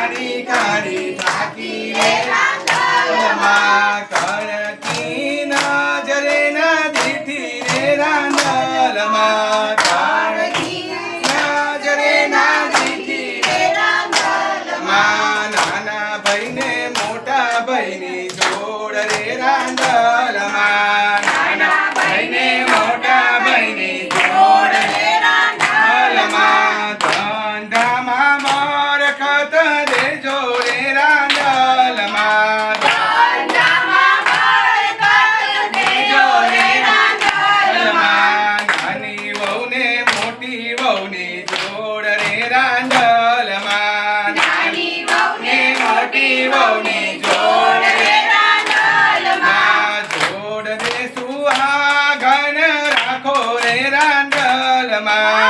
ખાડી કાળી થાકી રે. રાંદલમાં કણકી નજરે ન દીઠી રે રાંદલમાં કણકી નજરે ના દીઠી માં મોટા ભાઈની જોડ રે રાંદલમાં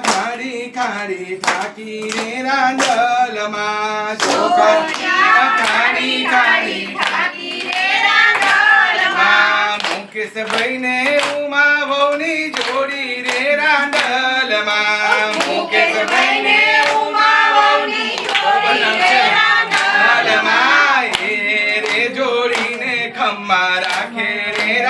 ખાડી ખાડી થાકી રે રાંદલમાં ચોખલિયા ખાડી ખાડી માં મુકેશભાઈ ને ઉમા વહુની જોડી રે રાંદલમાં મુકેશભાઈ ને ઉમા વહુની જોડી રે રાંદલમાં એ રે જોડીને ખમ્મા રાખે રે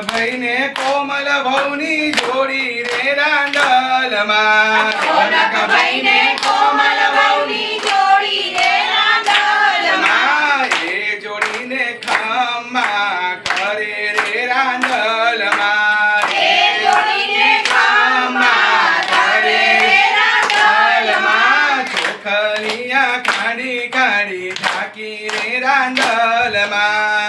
રોનકભાઈ ને કોમલ ભૌની જોડી રે રાંદલમાં રોનકભાઈ ને કોમલ વહુની માં એ જોડીને ખમ્મા કરે રે રાંદલમાં એ જોડીને ખમ્મા કરે રે રાંદલમાં ચોખલિયા ખાડી ખાડી ઢાકી રે રાંદલમાં